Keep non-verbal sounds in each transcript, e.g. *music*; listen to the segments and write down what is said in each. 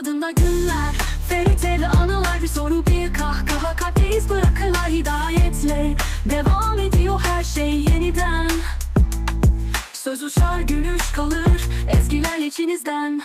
tadında günler Feriteli anılar bir soru bir kahkaha. Kalpte iz bırakırlar hidayetle Devam ediyor her şey yeniden. Söz uçar gülüş kalır Ezgiler içinizden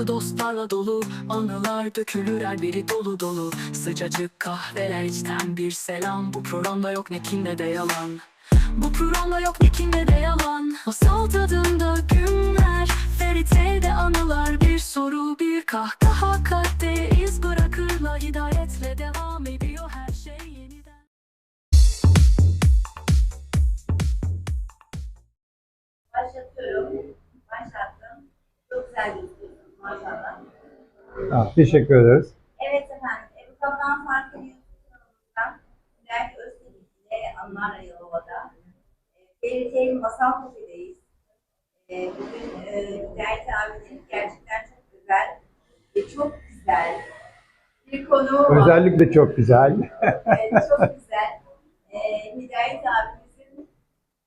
etrafı dostlarla dolu. Anılar dökülür her biri dolu dolu. Sıcacık kahveler içten bir selam. Bu programda yok ne kin ne de yalan. Bu programda yok ne kin ne de yalan. Masal tadında günler Fairytale'de anılar. Bir soru bir kahkaha Kalpte iz bırakırla hidayetle maşallah. Ha, teşekkür ederiz. Evet efendim. Ebu Kaptan Farklı YouTube kanalımızdan Hidayet Öztürk ile Anlarla Yalova'da Fairytale Masal Kafe'deyiz. E, bugün e, Hidayet abinin gerçekten çok güzel ve çok güzel bir konu var. Özellikle çok güzel. Evet, çok güzel. E, Hidayet abimizin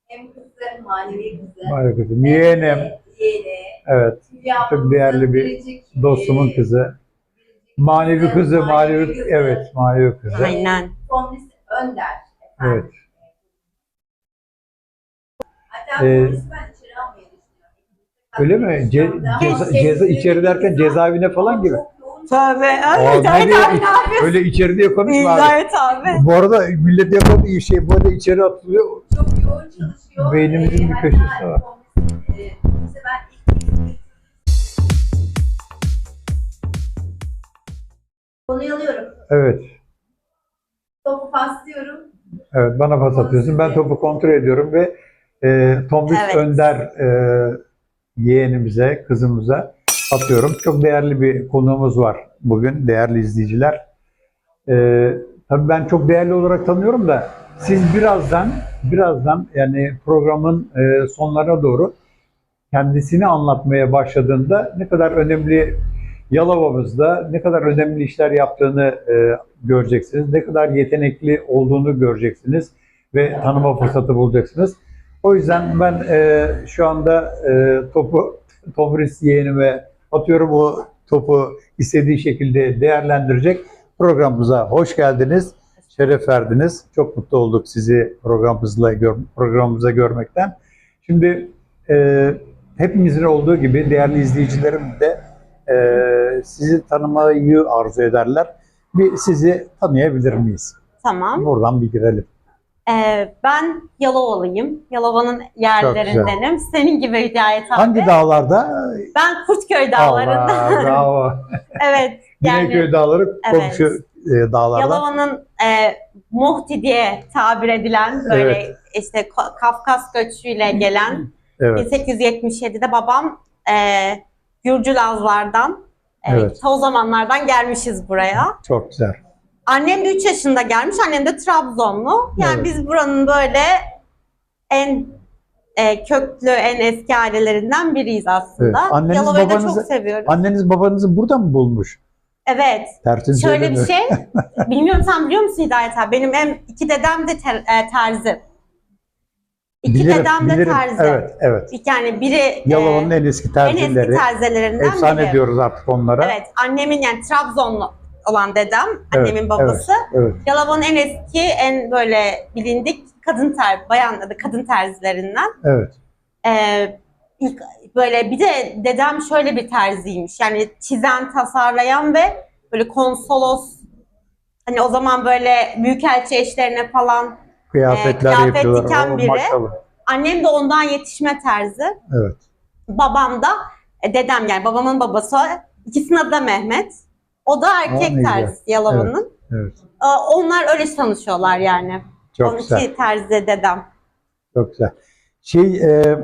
hem kızı, manevi kızı. Var kızım. Yeğenim. e, Yeğeni. Evet. Çok değerli bir Dostumun kızı. Manevi kızı, manevi kızı. evet, manevi kızı. Aynen. Tomris Önder. efendim. Evet. Hatta Ee, ben içeri almayı düşünüyorum. Öyle mi? Ce- ceza, ceza içeri derken cezaevine falan gibi. Tövbe. Aa, Öyle Hidayet nereye- abi ne yapıyorsun? Öyle içeride diye konuşma abi. Hidayet abi. Bu arada millet yapamadığı şey böyle içeri atılıyor. çok yoğun çalışıyor. Beynimizin bir hatta köşesi var. E, Tomris'i ben ilk Konuyu alıyorum. Evet. Topu paslıyorum. Evet bana pas atıyorsun. Ben topu kontrol ediyorum ve e, Tomris Evet. Önder e, yeğenimize, kızımıza atıyorum. Çok değerli bir konuğumuz var bugün değerli izleyiciler. E, tabii ben çok değerli olarak tanıyorum da siz birazdan birazdan yani programın e, sonlarına doğru kendisini anlatmaya başladığında ne kadar önemli Yalova'mızda ne kadar önemli işler yaptığını e, göreceksiniz. Ne kadar yetenekli olduğunu göreceksiniz ve tanıma fırsatı bulacaksınız. O yüzden ben e, şu anda e, topu *laughs* Tomris yeğenime atıyorum. O topu istediği şekilde değerlendirecek. Programımıza hoş geldiniz. Şeref verdiniz. Çok mutlu olduk sizi programımızla programımıza görmekten. Şimdi e, hepimizin olduğu gibi değerli izleyicilerim de e, sizi tanımayı arzu ederler. Bir sizi tanıyabilir miyiz? Tamam. Buradan bir girelim. Ee, ben Yalovalıyım. Yalova'nın yerlerindenim. Senin gibi Hidayet abi. Hangi dağlarda? Ben Kurtköy dağlarında. Allah, bravo. *laughs* evet. Yani Güneyköy dağları Evet. komşu e, dağlardan. Yalova'nın e, Muhti diye tabir edilen böyle Evet. işte Ka- Kafkas göçüyle gelen *laughs* Evet. 1877'de babam e, Gürcülazlardan evet. Evet. o zamanlardan gelmişiz buraya. Çok güzel. Annem de 3 yaşında gelmiş. Annem de Trabzonlu. Yani Evet. biz buranın böyle en e, köklü, en eski ailelerinden biriyiz aslında. Evet. Anneniz, Yalova'yı da çok seviyoruz. Anneniz babanızı burada mı bulmuş? Evet. Tersini Şöyle bir şey. *laughs* bilmiyorum sen biliyor musun Hidayet abi? Benim hem iki dedem de ter- e, terzi. İki Bilirim, dedem de bilirim. terzi. Evet, evet. Yani biri e, Yalova'nın en eski en terzileri. eski terzelerinden Efsane biri. diyoruz artık onlara. Evet. Annemin yani Trabzonlu olan dedem, Evet, annemin babası. Evet. Yalova'nın en eski, en böyle bilindik kadın ter, bayan adı kadın terzilerinden. Evet. Ee, ilk böyle bir de dedem şöyle bir terziymiş. Yani çizen, tasarlayan ve böyle konsolos hani o zaman böyle büyükelçi eşlerine falan Kıyafetler Ee, kıyafet yapıyorlar. diken biri. Maşallah. annem de ondan yetişme terzi. Evet. Babam da e, dedem yani babamın babası ikisinin adı da Mehmet. O da erkek Aa, terzi Yalova'nın. Evet. Ee, Onlar öyle tanışıyorlar yani. Çok Onunki güzel. terzi dedem. Çok güzel. Şey e,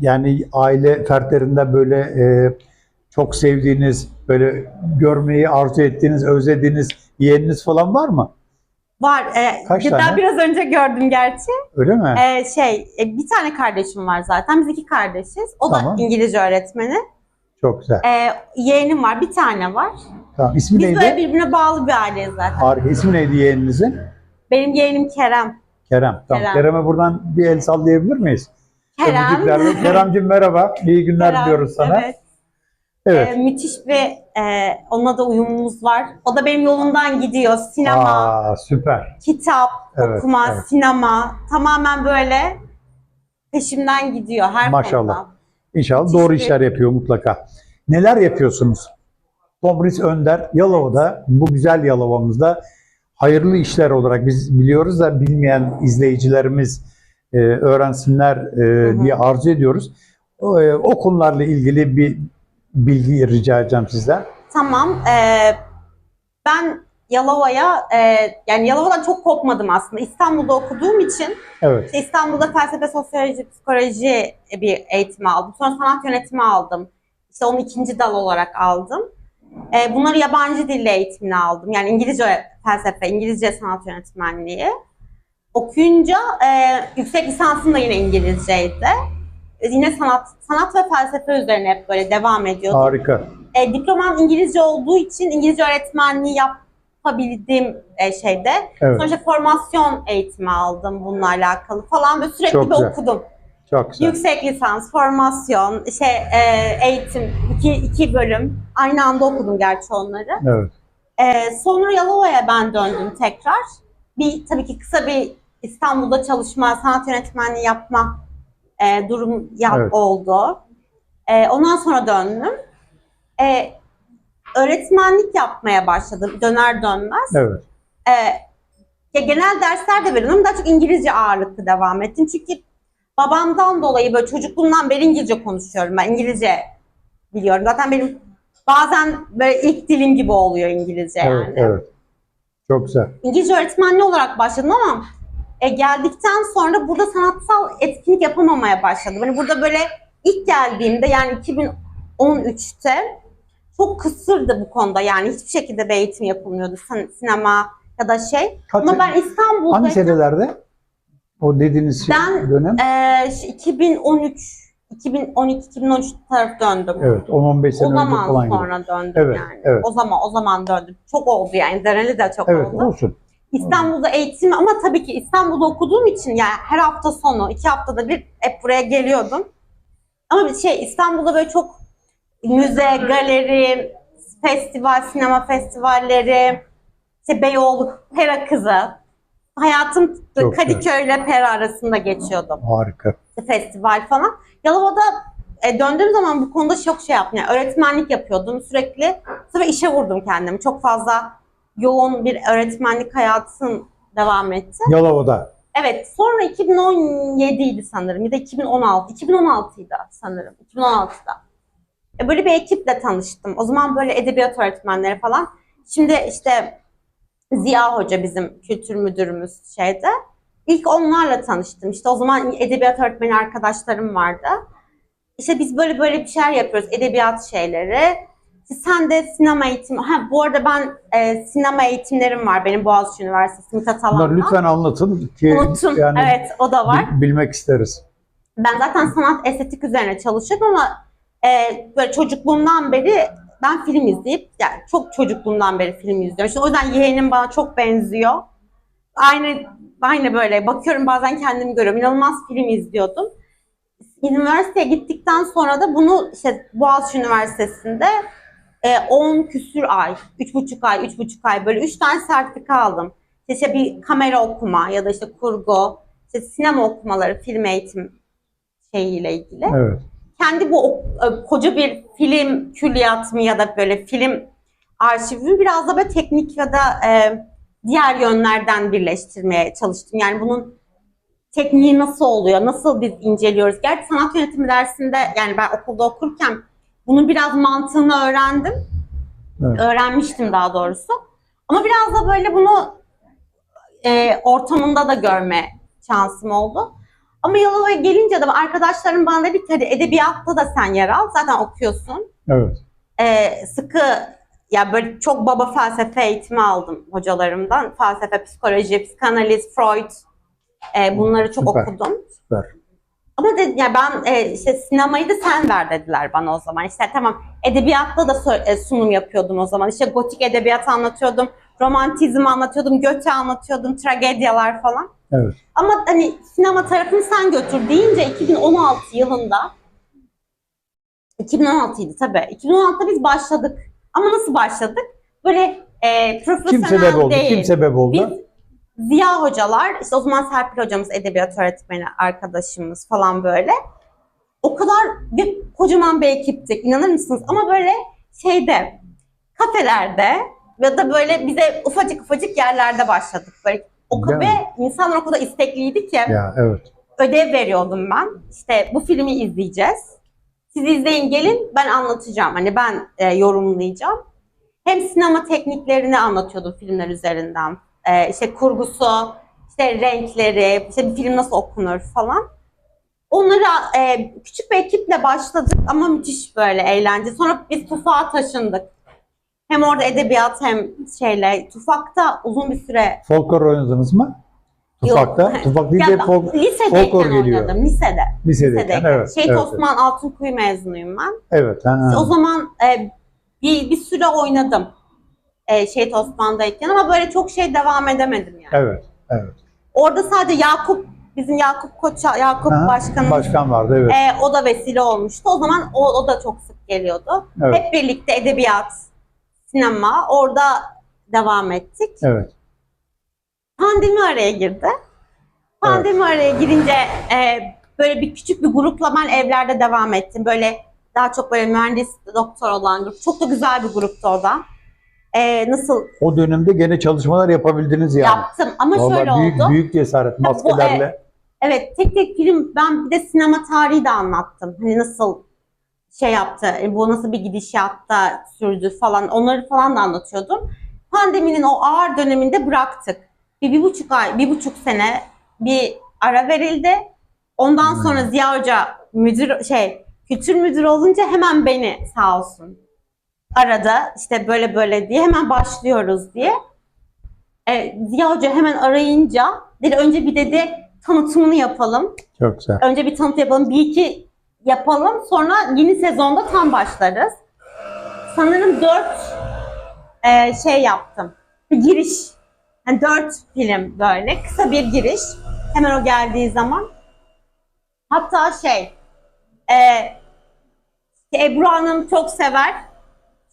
yani aile fertlerinden böyle e, çok sevdiğiniz, böyle görmeyi arzu ettiğiniz, özlediğiniz yeğeniniz falan var mı? Var. E, Kaç ben tane? biraz önce gördüm gerçi. Öyle mi? E, şey, e, bir tane kardeşim var zaten. Biz iki kardeşiz. O Tamam. da İngilizce öğretmeni. Çok güzel. E, yeğenim var. Bir tane var. Tamam. İsmi Biz neydi? böyle birbirine bağlı bir aileyiz zaten. Harika. İsmi neydi yeğeninizin? Benim yeğenim Kerem. Kerem. Tamam. Kerem. Kerem'e buradan bir el sallayabilir miyiz? Kerem. Öpücüklerle. *laughs* Kerem'cim merhaba. İyi günler Kerem, diliyoruz sana. Evet. Evet. E, müthiş bir e, onunla da uyumumuz var. O da benim yolumdan gidiyor. Sinema, Aa, süper. kitap, Evet, okuma, evet. sinema tamamen böyle peşimden gidiyor her Maşallah. konuda. İnşallah Müthiş doğru bir- işler yapıyor mutlaka. Neler yapıyorsunuz? Tomris Önder Yalova'da bu güzel Yalova'mızda hayırlı işler olarak biz biliyoruz da bilmeyen izleyicilerimiz e, öğrensinler e, diye arzu ediyoruz. O, e, o konularla ilgili bir bilgi rica edeceğim sizden. Tamam. e, ben Yalova'ya, e, yani Yalova'dan çok kopmadım aslında. İstanbul'da okuduğum için Evet. İstanbul'da felsefe, sosyoloji, psikoloji bir eğitimi aldım. Sonra sanat yönetimi aldım. İşte onu ikinci dal olarak aldım. E, bunları yabancı dille eğitimini aldım. Yani İngilizce felsefe, İngilizce sanat yönetmenliği. Okuyunca e, yüksek lisansım da yine İngilizceydi. E, yine sanat sanat ve felsefe üzerine hep böyle devam ediyordum. Harika. E, diplomam İngilizce olduğu için İngilizce öğretmenliği yapabildiğim e, şeyde. Evet. Sonra işte formasyon eğitimi aldım bununla alakalı falan. Böyle sürekli Çok bir güzel. okudum. Çok güzel. Yüksek lisans, formasyon, işte e, eğitim, iki, iki bölüm. Aynı anda okudum gerçi onları. Evet. E, sonra Yalova'ya ben döndüm tekrar. Bir tabii ki kısa bir İstanbul'da çalışma, sanat yönetmenliği yapma e, durum ya- Evet. oldu. E, ondan sonra döndüm. E, öğretmenlik yapmaya başladım döner dönmez. Evet. E, ya genel dersler de veriyorum. Daha çok İngilizce ağırlıklı devam ettim. Çünkü babamdan dolayı böyle çocukluğumdan beri İngilizce konuşuyorum. Ben İngilizce biliyorum. Zaten benim bazen böyle ilk dilim gibi oluyor İngilizce Evet. yani. Evet. Çok güzel. İngilizce öğretmenliği olarak başladım ama e, geldikten sonra burada sanatsal etkinlik yapamamaya başladım. Hani burada böyle ilk geldiğimde yani 2013'te çok kısırdı bu konuda yani hiçbir şekilde bir eğitim yapılmıyordu Sin- sinema ya da şey. Kaç, Ama ben İstanbul'da hangi senelerde? O dediğiniz şey- Ben- dönem? e, şu 2013 2012-2013 taraf döndüm. Evet. 10-15 sene o önce zaman falan gibi. sonra döndüm Evet, yani. evet. O zaman o zaman döndüm. Çok oldu yani. Dereli de çok Evet. oldu. Olsun. İstanbul'da eğitim ama tabii ki İstanbul'da okuduğum için yani her hafta sonu, iki haftada bir hep buraya geliyordum. Ama bir şey İstanbul'da böyle çok müze, galeri, festival, sinema festivalleri, işte Beyoğlu, Pera Kızı. Hayatım Çok Kadıköy ile Pera arasında geçiyordum. Harika. Festival falan. Yalova'da e, döndüğüm zaman bu konuda çok şey yaptım. Yani öğretmenlik yapıyordum sürekli. Sonra işe vurdum kendimi. Çok fazla yoğun bir öğretmenlik hayatım devam etti. Yalova'da. Evet sonra 2017 idi sanırım ya da 2016. 2016'ydı sanırım. 2016'da. E, böyle bir ekiple tanıştım. O zaman böyle edebiyat öğretmenleri falan. Şimdi işte Ziya Hoca bizim kültür müdürümüz şeyde. İlk onlarla tanıştım. İşte o zaman edebiyat öğretmeni arkadaşlarım vardı. İşte biz böyle böyle bir şeyler yapıyoruz. Edebiyat şeyleri. Sen de sinema eğitimi. Ha bu arada ben e, sinema eğitimlerim var. Benim Boğaziçi Üniversitesi Mithat Bunları lütfen anlatın ki Unuttum. yani evet o da var. bil- bilmek isteriz. Ben zaten sanat estetik üzerine çalışıyorum ama e, böyle çocukluğumdan beri ben film izleyip yani çok çocukluğumdan beri film izliyorum. İşte o yüzden yeğenim bana çok benziyor. Aynı aynı böyle bakıyorum bazen kendimi görüyorum. İnanılmaz film izliyordum. Üniversiteye gittikten sonra da bunu işte Boğaziçi Üniversitesi'nde 10 küsür ay, 3,5 ay, 3,5 ay böyle 3 tane sertifika aldım. İşte bir kamera okuma ya da işte kurgu, işte sinema okumaları, film eğitim şeyiyle ilgili. Evet. Kendi bu e, koca bir film külliyatımı ya da böyle film arşivimi biraz da böyle teknik ya da e, diğer yönlerden birleştirmeye çalıştım. Yani bunun tekniği nasıl oluyor, nasıl biz inceliyoruz. Gerçi sanat yönetimi dersinde yani ben okulda okurken bunun biraz mantığını öğrendim. Evet. Öğrenmiştim daha doğrusu. Ama biraz da böyle bunu e, ortamında da görme şansım oldu. Ama Yalova'ya gelince de arkadaşlarım bana dedi ki edebiyatta da sen yer al. Zaten okuyorsun. Evet. E, sıkı ya böyle çok baba felsefe eğitimi aldım hocalarımdan. Felsefe, psikoloji, psikanaliz, Freud. E, bunları çok Süper. okudum. Süper. Ama de, ya ben e, işte sinemayı da sen ver dediler bana o zaman. İşte tamam edebiyatta da sö- e, sunum yapıyordum o zaman. İşte gotik edebiyatı anlatıyordum, romantizmi anlatıyordum, Göte anlatıyordum, tragedyalar falan. Evet. Ama hani sinema tarafını sen götür deyince 2016 yılında 2016'ydı tabii. 2016'da biz başladık. Ama nasıl başladık? Böyle e, Kim profesyonel sebep oldu? değil. Kim sebep oldu? Biz Ziya hocalar, işte o zaman Serpil hocamız, edebiyat öğretmeni arkadaşımız falan böyle. O kadar bir kocaman bir ekiptik, inanır mısınız? Ama böyle şeyde, kafelerde ya da böyle bize ufacık ufacık yerlerde başladık. Böyle o ve insanlar o kadar istekliydi ki Ya evet. ödev veriyordum ben. İşte bu filmi izleyeceğiz. Siz izleyin gelin ben anlatacağım. Hani ben e, yorumlayacağım. Hem sinema tekniklerini anlatıyordum filmler üzerinden. E, işte kurgusu, işte renkleri, işte bir film nasıl okunur falan. Onlara e, küçük bir ekiple başladık ama müthiş böyle eğlence. Sonra biz Tufak'a taşındık. Hem orada edebiyat hem şeyle. Tufak'ta uzun bir süre Folklor oynadınız mı? Yok. Tufak'ta. *laughs* Tufak değil de folk, folklor geliyor. oynadım. Lisede. lisedeyken. Lisedeyken. Evet. Şehit evet, Osman Altınkuyu mezunuyum ben. Evet. ha. O zaman e, bir, bir süre oynadım e, Şehit Osman'dayken ama böyle çok şey devam edemedim yani. Evet. Evet. Orada sadece Yakup, bizim Yakup Koça, Yakup Aha, Başkan vardı evet. e, o da vesile olmuştu. O zaman o, o da çok sık geliyordu. Evet. Hep birlikte edebiyat, sinema orada devam ettik. Evet. Pandemi araya girdi. Pandemi araya girince e, böyle bir küçük bir grupla ben evlerde devam ettim. Böyle daha çok böyle mühendis, doktor olan grup. Çok da güzel bir gruptu orada. E, nasıl O dönemde gene çalışmalar yapabildiniz yani. yaptım ama şöyle Vallahi büyük, oldu. büyük cesaret bu, maskelerle. Evet tek tek film ben bir de sinema tarihi de anlattım. Hani nasıl şey yaptı, e, bu nasıl bir gidişatta sürdü falan onları falan da anlatıyordum. Pandeminin o ağır döneminde bıraktık. Bir, bir buçuk ay, bir buçuk sene bir ara verildi. Ondan Hmm. sonra Ziya Hoca müdür şey kültür müdürü olunca hemen beni sağ olsun arada işte böyle böyle diye hemen başlıyoruz diye. E, Ziya Hoca hemen arayınca dedi önce bir dedi tanıtımını yapalım. Çok güzel. Önce bir tanıtım yapalım. Bir iki yapalım. Sonra yeni sezonda tam başlarız. Sanırım dört e, şey yaptım. Bir giriş. Yani dört film böyle. Kısa bir giriş. Hemen o geldiği zaman. Hatta şey e, Ebru Hanım çok sever.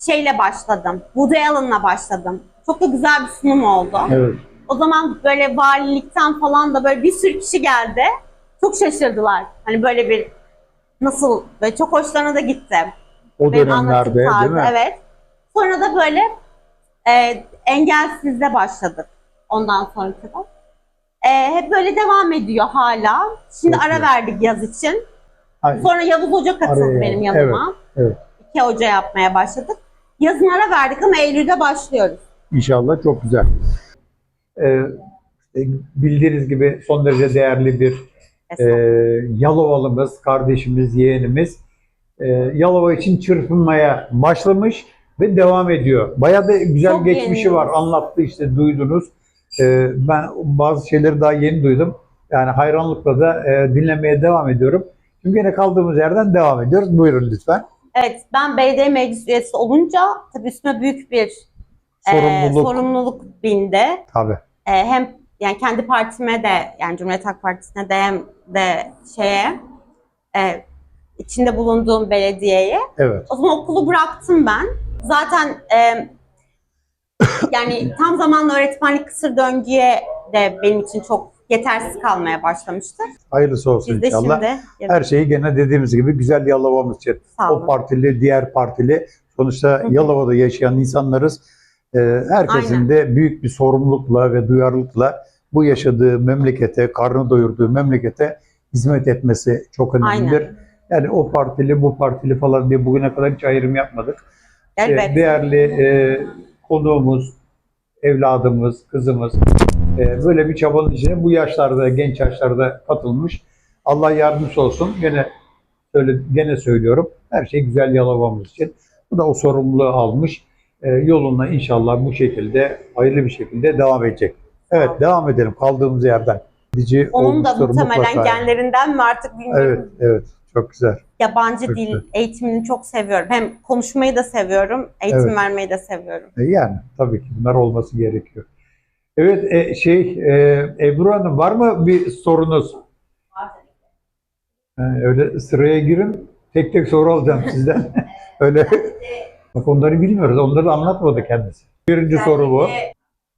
Şeyle başladım. Woody Allen'la başladım. Çok da güzel bir sunum oldu. Evet. O zaman böyle valilikten falan da böyle bir sürü kişi geldi. Çok şaşırdılar. Hani böyle bir nasıl böyle çok hoşlarına da gitti. O Benim dönemlerde değil mi? Evet. Sonra da böyle e, engelsizde başladık. Ondan sonra kadar. E, hep böyle devam ediyor hala. Şimdi Çok ara verdik yaz için. Ay, Sonra Yavuz Hoca katıldı Araya, benim yanıma. evet. İki hoca yapmaya başladık. Yazın ara verdik ama Eylül'de başlıyoruz. İnşallah çok güzel. Ee, işte bildiğiniz gibi son derece değerli bir e, Yalovalımız, kardeşimiz, yeğenimiz e, Yalova için çırpınmaya başlamış ve devam ediyor. Bayağı da güzel Çok geçmişi yeni. var. Anlattı işte duydunuz. E, ben bazı şeyleri daha yeni duydum. Yani hayranlıkla da e, dinlemeye devam ediyorum. Çünkü yine kaldığımız yerden devam ediyoruz. Buyurun lütfen. Evet, ben belediye meclis üyesi olunca tabii üstüme büyük bir e, Sorumluluk. sorumluluk bindi. Tabii. E, hem yani kendi partime de yani Cumhuriyet Halk Partisi'ne de hem de şeye e, içinde bulunduğum belediyeye. Evet. O zaman okulu bıraktım ben. Zaten e, yani tam zamanlı öğretmenlik kısır döngüye de benim için çok yetersiz kalmaya başlamıştı. Hayırlısı olsun Biz de inşallah. şimdi Her şeyi gene dediğimiz gibi güzel Yalova'mız için. O partili, diğer partili. Sonuçta. Yalova'da yaşayan insanlarız. Ee, herkesin Aynen. de büyük bir sorumlulukla ve duyarlılıkla bu yaşadığı memlekete, karnı doyurduğu memlekete hizmet etmesi çok önemlidir. Aynen. Yani o partili, bu partili falan diye bugüne kadar hiç ayrım yapmadık. Ee, Elbette. değerli e, konuğumuz, evladımız, kızımız böyle bir çabanın içine bu yaşlarda, genç yaşlarda katılmış. Allah yardımcısı olsun. Gene söyle, gene söylüyorum. Her şey güzel Yalova'mız için. Bu da o sorumluluğu almış. e, yoluna inşallah bu şekilde hayırlı bir şekilde devam edecek. Evet devam edelim kaldığımız yerden. Dici Onun da muhtemelen mutlaka. genlerinden mi artık bilmiyorum. Evet evet çok güzel. Yabancı Çok dil güzel. eğitimini çok seviyorum. Hem konuşmayı da seviyorum, eğitim Evet. vermeyi de seviyorum. E, Yani tabii ki bunlar olması gerekiyor. Evet e, şey e, Ebru Hanım var mı bir sorunuz? Var tabii öyle sıraya girin tek tek soru alacağım sizden. *laughs* *laughs* öyle bak onları bilmiyoruz. Onları anlatmadı kendisi. Birinci soru bu.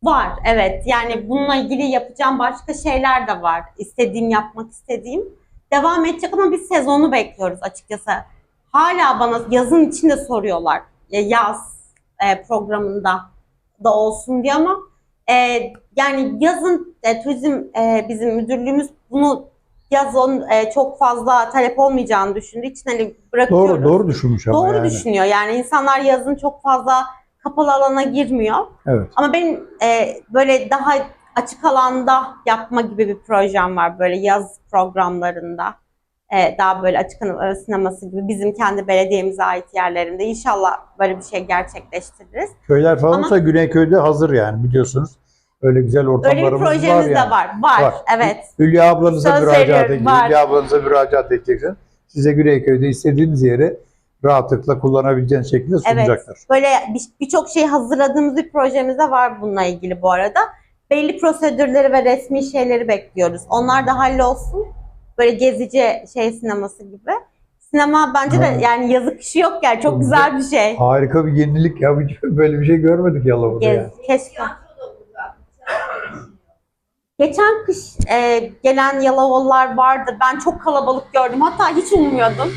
Var, evet. Yani bununla ilgili yapacağım başka şeyler de var. İstediğim, yapmak istediğim. Devam edecek ama biz sezonu bekliyoruz açıkçası. Hala bana yazın içinde soruyorlar. Ya Yaz e, programında da olsun diye ama e, yani yazın e, turizm e, bizim müdürlüğümüz bunu yazın e, çok fazla talep olmayacağını düşündüğü için hani bırakıyoruz. Doğru doğru düşünmüş ama Doğru yani. düşünüyor. Yani insanlar yazın çok fazla kapalı alana girmiyor. Evet. Ama benim e, böyle daha açık alanda yapma gibi bir projem var böyle yaz programlarında. E, daha böyle açık hava sineması gibi bizim kendi belediyemize ait yerlerinde. İnşallah böyle bir şey gerçekleştiririz. Köyler falan Ama- olsa Güneyköy'de hazır yani biliyorsunuz. Öyle güzel Öyle bir ortamlarımız var projemiz yani. de var. Var, Var. evet. Hülya ablanıza Söz müracaat var. Hülya ablanıza müracaat edeceksin. Size Güneyköy'de istediğiniz yeri rahatlıkla kullanabileceğiniz şekilde sunacaklar. Böyle bir- birçok şey hazırladığımız bir projemiz de var bununla ilgili bu arada. Belli prosedürleri ve resmi şeyleri bekliyoruz. Onlar da hallolsun. Böyle gezici şey sineması gibi. Sinema bence de yani yazık işi yok yani çok güzel bir şey. Harika bir yenilik ya. Böyle bir şey görmedik Yalova'da Gez, yani. keşke. tiyatro da olacak. Tiyatro da Geçen kış e, gelen Yalovalılar vardı. Ben çok kalabalık gördüm. Hatta hiç ummuyordum.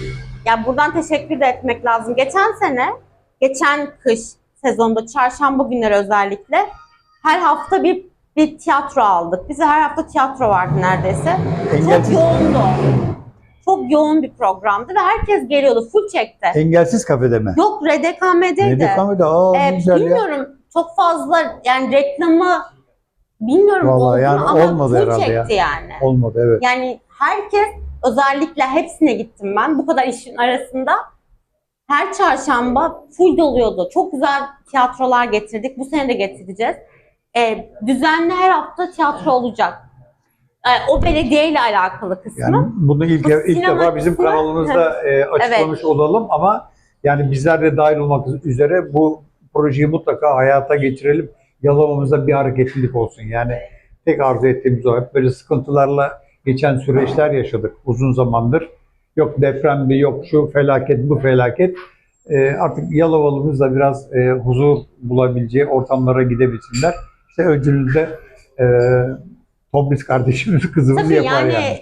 Ya buradan teşekkür de etmek lazım. Geçen sene, geçen kış sezonda çarşamba günleri özellikle her hafta bir bir tiyatro aldık. Bize her hafta tiyatro vardı neredeyse. Çok Engelsiz, yoğundu. Çok yoğun bir programdı ve herkes geliyordu. Full çekti. engelsiz kafede mi? Yok RDKM'deydi. Kafede? Aa Ee, güzel ya. bilmiyorum. Çok fazla yani reklamı bilmiyorum Vallahi oldu mu yani ama olmadı herhalde çekti yani. Olmadı evet. Yani herkes özellikle hepsine gittim ben bu kadar işin arasında. Her çarşamba full doluyordu. Çok güzel tiyatrolar getirdik. Bu sene de getireceğiz. Ee, düzenli her hafta tiyatro olacak. Ee, o belediyeyle alakalı kısmı. Yani bunu ilk, Bu ilk sinema defa bizim kısmı- kanalımızda e, açıklamış *laughs* olalım ama yani bizler de dahil olmak üzere bu projeyi mutlaka hayata geçirelim. Yalova'mızda bir hareketlilik olsun. Yani tek arzu ettiğimiz o. Hep böyle sıkıntılarla geçen süreçler yaşadık uzun zamandır. Yok depremdi, yok şu felaket, bu felaket. E, artık Yalovalımız da biraz e, huzur bulabileceği ortamlara gidebilsinler. İşte öncülüğü de e, Tomris kardeşimiz, *laughs* kızımız Tabii yapar yani, yani.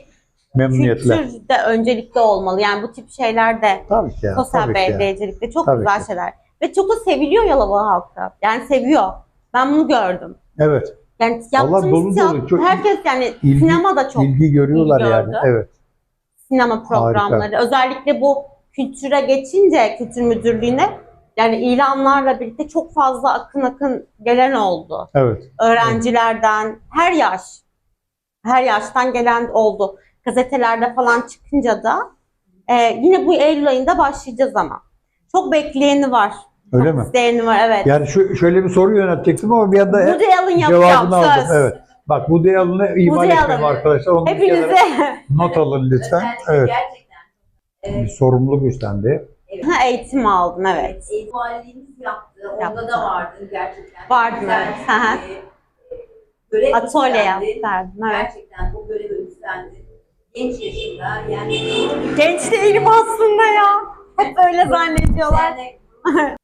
Memnuniyetle. kültür de öncelikli olmalı. Yani bu tip şeyler de Tabii ki ya. sosyal belediyecilikte çok Tabii güzel ki. şeyler. Ve çok da seviliyor Yalova halkı. Yani seviyor. Ben bunu gördüm. Evet. Yani yaptığımız dolu dolu, çok herkes yani ilgi- sinemada çok İlgi görüyorlar ilgi yani. Evet. sinema programları. Özellikle bu kültüre geçince kültür müdürlüğüne yani ilanlarla birlikte çok fazla akın akın gelen oldu. Evet. Öğrencilerden her yaş her yaştan gelen oldu. Gazetelerde falan çıkınca da e, yine bu Eylül ayında başlayacağız ama. Çok bekleyeni var. Öyle mi? isteyeni var evet. Yani şu, şöyle bir soru yöneltecektim ama bir anda Allen yapacağım cevabını aldım. söz. Evet. Bak bu Allen'ı ihmal Woody etmem arkadaşlar. Onu bir Hepinize kenara not alın lütfen. Özellikle Evet. Gerçekten. Bir sorumluluk üstlendi. Ha, eğitim aldım evet. Eğitim valiliğimiz yaptı. Onda Yaptı. da vardı gerçekten. Vardı, Güzel evet. bir, Hı hı. e, Görev Atölye üstlendi. yaptırdım evet. Gerçekten bu görevi üstlendi. Genç yaşında yani Genç değilim aslında ya. Hep öyle zannediyorlar. Yani *laughs*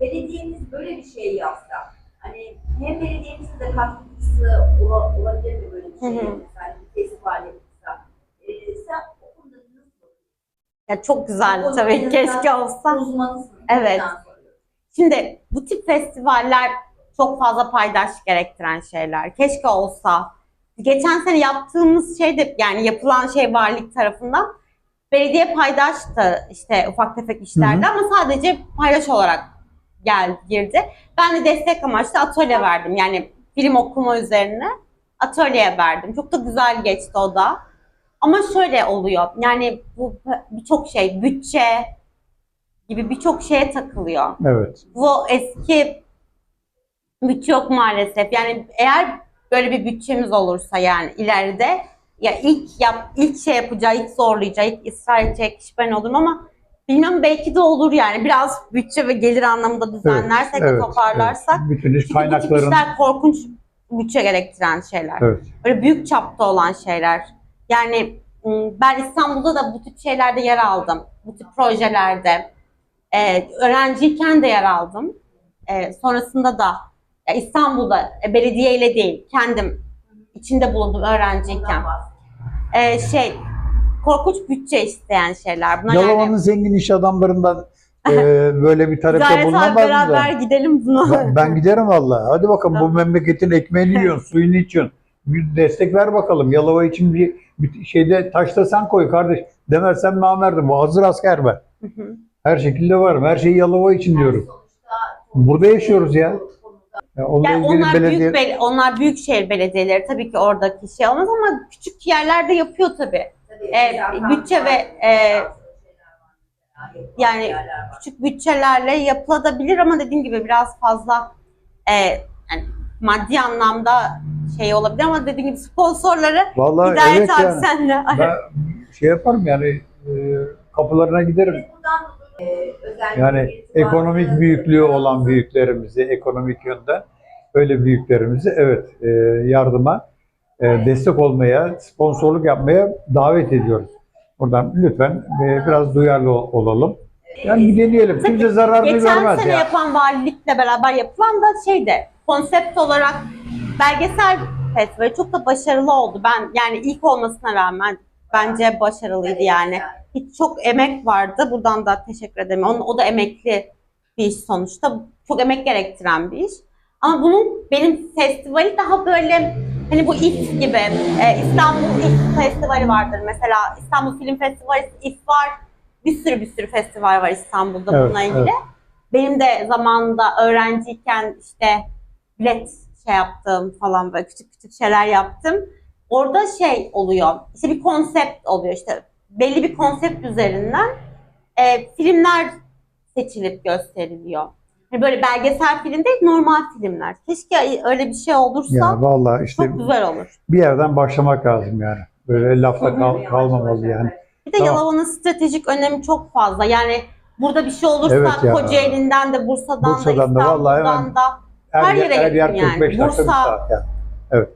belediyemiz böyle bir şey yapsa, hani hem belediyemizin de katkısı ola, olabilir mi böyle bir şey? Mesela bir festival yapılsa. Ee, sen o konuda nasıl Ya çok güzeldi bakıyorsun? tabii. Keşke olsa. Uzmanısın. Evet. Şimdi bu tip festivaller çok fazla paydaş gerektiren şeyler. Keşke olsa. Geçen sene yaptığımız şey de yani yapılan şey varlık tarafından belediye paydaştı işte ufak tefek işlerde ama sadece paydaş olarak gel girdi. Ben de destek amaçlı atölye verdim. Yani film okuma üzerine atölye verdim. Çok da güzel geçti o da. Ama şöyle oluyor. Yani bu birçok şey bütçe, gibi birçok şeye takılıyor. Evet. Bu eski bütçe yok maalesef. Yani eğer böyle bir bütçemiz olursa yani ileride ya ilk yap ilk şey yapacağı, ilk zorlayacağı, ilk ısrar edecek kişi ben olurum ama bilmem belki de olur yani. Biraz bütçe ve gelir anlamında düzenlersek ve toparlarsak. evet. Bütün iş Çünkü bu tip kaynakların işler korkunç bütçe gerektiren şeyler. evet. Böyle büyük çapta olan şeyler. Yani ım, ben İstanbul'da da bu tip şeylerde yer aldım. Bu tip projelerde. Ee, öğrenciyken de yer aldım. Ee, sonrasında da İstanbul'da e, belediyeyle değil, kendim içinde bulundum öğrenciyken. Ee, şey, korkunç bütçe isteyen şeyler. Bunlar Yalova'nın yani, zengin iş adamlarından e, *laughs* böyle bir talepte bulunamaz beraber mı? gidelim buna. Ben, giderim vallahi. Hadi bakalım bu memleketin ekmeğini yiyorsun, suyunu içiyorsun. Bir destek ver bakalım. Yalova için bir, bir şeyde taşta sen koy kardeş. Demezsen namerdim. Bu hazır asker ben. Her şekilde varım. Her şeyi Yalova için diyorum. Burada yaşıyoruz ya. Ya onunla Yani onlar belediye... büyük bel- onlar büyükşehir belediyeleri tabii ki oradaki şey olmaz ama küçük yerlerde yapıyor tabii. Tabii, E, bütçe ve, e, yani. Küçük bütçelerle yapılabilir ama dediğim gibi biraz fazla e, yani maddi anlamda şey olabilir ama dediğim gibi sponsorları Vallahi Hidayet evet abi yani. senle. Ben şey yaparım yani e, kapılarına giderim. Biz buradan Yani ekonomik büyüklüğü olan büyüklerimizi, ekonomik yönde öyle büyüklerimizi evet e, yardıma e, destek olmaya, sponsorluk yapmaya davet ediyoruz. Buradan lütfen e, biraz duyarlı ol- olalım. Yani bir deneyelim. Kimse zararını Geçen görmez sene ya. yapan valilikle beraber yapılan da şeyde konsept olarak belgesel festivali çok da başarılı oldu. Ben yani ilk olmasına rağmen bence başarılıydı yani. Hiç çok emek vardı. Buradan da teşekkür ederim. Onun, o da emekli bir iş sonuçta. Çok emek gerektiren bir iş. Ama bunun benim festivali daha böyle hani bu İF gibi e, İstanbul İF festivali vardır. Mesela İstanbul Film Festivali İF var. Bir sürü bir sürü festival var İstanbul'da Evet, bununla ilgili. evet. Benim de zamanında öğrenciyken işte bilet şey yaptım falan böyle küçük küçük şeyler yaptım. Orada şey oluyor. işte bir konsept oluyor işte belli bir konsept üzerinden e, filmler seçilip gösteriliyor. Hani böyle belgesel film değil normal filmler. Keşke öyle bir şey olursa Ya vallahi işte çok güzel olur. bir yerden başlamak lazım yani. Böyle lafla kal- kalmamalı yani. Bir de Tamam. Yalova'nın stratejik önemi çok fazla. Yani burada bir şey olursa Evet ya. Kocaeli'nden de Bursa'dan, Bursa'dan da da İstanbul'dan hemen da Her, Her yer, yere her yer yakın yani. 45 dakika bir Bursa- saat yani. Evet.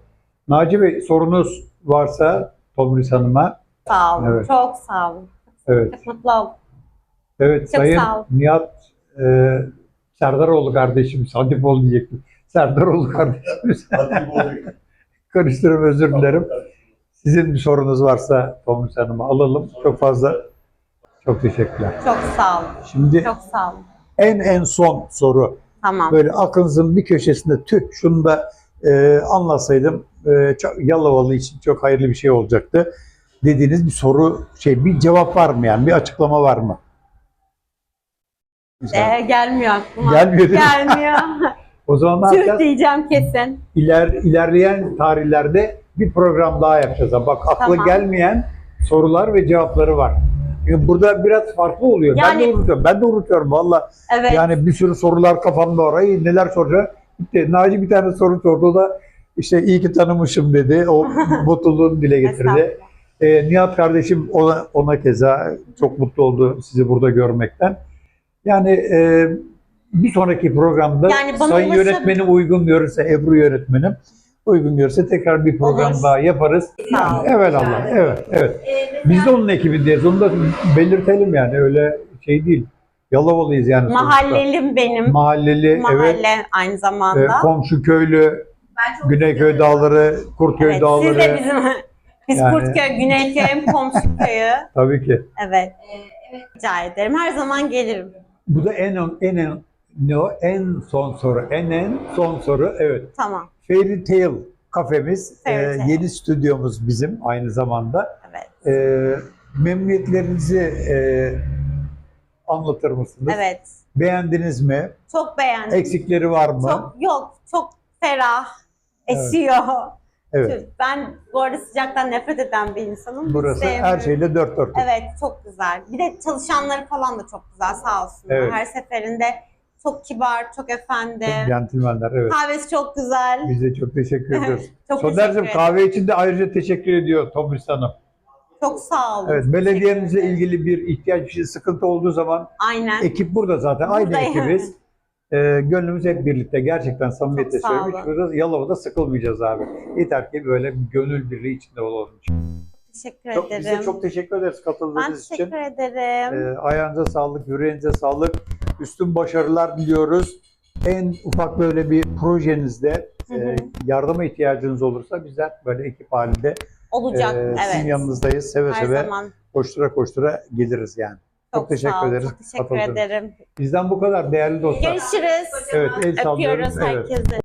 Naci Bey sorunuz varsa Tomris Hanım'a. Sağ olun. Evet. Çok sağ olun. Evet. Çok mutlu oldum. Evet Çok Sayın sağ ol. Nihat e, Serdaroğlu kardeşimiz, Hatipoğlu diyecektim. Serdaroğlu kardeşimiz. *laughs* Karıştırıp özür dilerim. Sizin bir sorunuz varsa Tomris Hanım'a alalım. Çok fazla. Çok teşekkürler. Çok sağ olun. Şimdi Çok sağ olun. en en son soru. Tamam. Böyle aklınızın bir köşesinde tüh şunu da e, anlatsaydım e, çok, Yalovalı için çok hayırlı bir şey olacaktı dediğiniz bir soru şey bir cevap var mı yani bir açıklama var mı? Ee, gelmiyor aklıma. Gelmiyor değil mi? Gelmiyor. *laughs* o zaman ne yapacağız? diyeceğim kesin. İler, ilerleyen tarihlerde bir program daha yapacağız. Bak akla Tamam. gelmeyen sorular ve cevapları var. Çünkü burada biraz farklı oluyor. Ben de Yani- unutuyorum. Ben de unutuyorum valla. Evet. Yani bir sürü sorular kafamda. Ay neler soracağım. Bitti. Naci bir tane soru sordu. Da işte iyi ki tanımışım dedi. O *laughs* mutluluğunu dile getirdi. Ee, Nihat kardeşim ona, ona keza çok mutlu oldu sizi burada görmekten. Yani e, bir sonraki programda Yani Sayın ulaşab- yönetmenim uygun görürse, Ebru yönetmenim uygun görürse tekrar bir program Olur. daha yaparız. Olun. Evet Allah, evet, evet. E, mesela Biz de onun ekibindeyiz. Onu da belirtelim yani öyle şey değil. Yalovalıyız yani. sonuçta. Mahallelim benim. Mahalleli, Mahalle evet. aynı E, zamanda. komşu köylü, Güneyköy. Dağları, Kurtköy evet, Dağları. siz de bizim biz Yani- Kurtköy, Güneyköy, hem komşu köyü. *laughs* Tabii ki. Evet. Evet. Rica ederim. Her zaman gelirim. Bu da en en en ne o? En son soru. En en son soru. Evet. Tamam. Fairy Tale kafemiz. Fairy e, yeni stüdyomuz bizim aynı zamanda. Evet. E, memnuniyetlerinizi e, anlatır mısınız? Evet. Beğendiniz mi? Çok beğendim. Eksikleri var mı? Çok yok. Çok ferah. Esiyor. Evet. Ben bu arada sıcaktan nefret eden bir insanım. Burası her sevmiyorum. şeyle dört dörtlük. Evet çok güzel. Bir de çalışanları falan da çok güzel sağ olsunlar. Evet. Her seferinde çok kibar, çok efendi. Gentlemanler evet. Kahvesi çok güzel. Biz de çok teşekkür *laughs* ediyoruz. Çok Soner'cim kahve için de ayrıca teşekkür ediyor Tomris Hanım. Çok sağ olun. Evet, belediyenizle ilgili bir ihtiyaç, bir şey, sıkıntı olduğu zaman Aynen. ekip burada zaten. Aynı Burada yani. ekibiz. *laughs* Ee, gönlümüz hep birlikte. Gerçekten samimiyetle Çok sağ söylüyorum. Olun. Yalova'da sıkılmayacağız abi. Yeter ki böyle bir gönül birliği içinde olalım. Teşekkür Çok, biz de ederim. çok teşekkür ederiz ben katıldığınız için. teşekkür ederim. Ee, ayağınıza sağlık, yüreğinize sağlık. Üstün başarılar diliyoruz. En ufak böyle bir projenizde Hı e, hı. yardıma ihtiyacınız olursa bizler böyle ekip halinde Olacak. e, evet. sizin yanınızdayız. Seve Her seve zaman. koştura koştura geliriz yani. Çok teşekkür sağ ol, ederiz. Çok teşekkür Katıldığınız için. ederim. Bizden bu kadar değerli dostlar. Görüşürüz. Evet, el sallıyorum. Öpüyoruz Evet. herkese.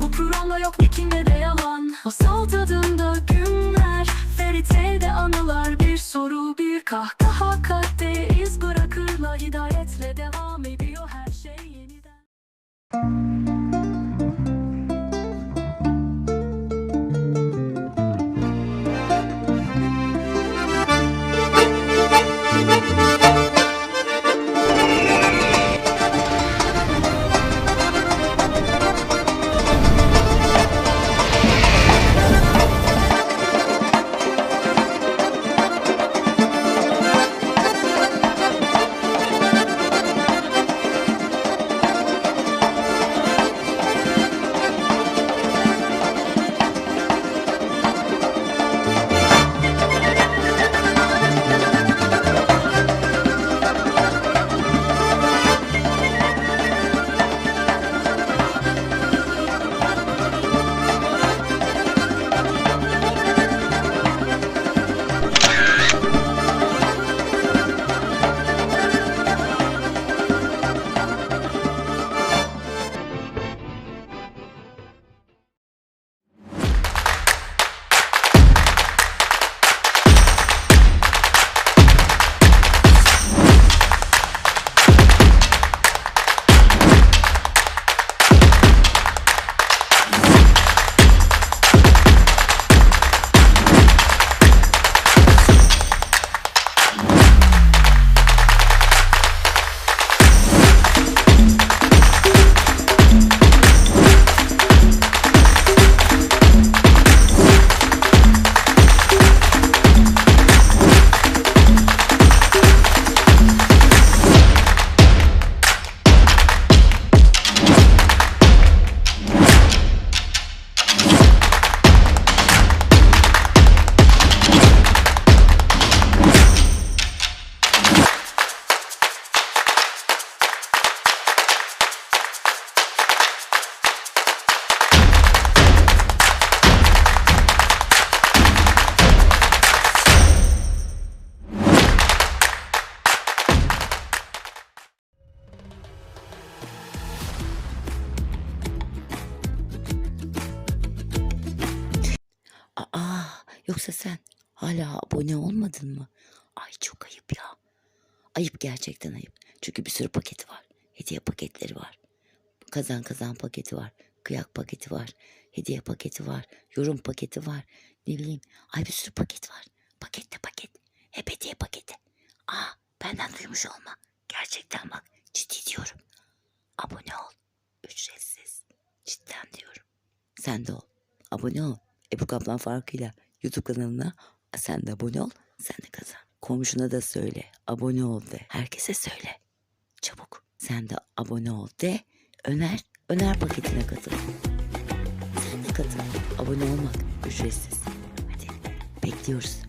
Bu programda yok ikinde de yalan Masal tadında günler Fairytale'de anılar Bir soru bir kahkaha kalpte iz bırakırla Hidayetle Aa, yoksa sen hala abone olmadın mı? Ay çok ayıp ya. Ayıp gerçekten ayıp. Çünkü bir sürü paketi var. Hediye paketleri var. Kazan kazan paketi var. Kıyak paketi var. Hediye paketi var. Yorum paketi var. Ne bileyim. Ay bir sürü paket var. Paket de paket. Hep hediye paketi. Aa benden duymuş olma. Gerçekten bak ciddi diyorum. Abone ol. Ücretsiz. Cidden diyorum. Sen de ol. Abone ol. Ebru Kaplan farkıyla YouTube kanalına sen de abone ol, sen de kazan. Komşuna da söyle, abone ol de. Herkese söyle. Çabuk sen de abone ol de. Öner, öner paketine katıl. Sen de katıl. Abone olmak ücretsiz. Hadi bekliyoruz.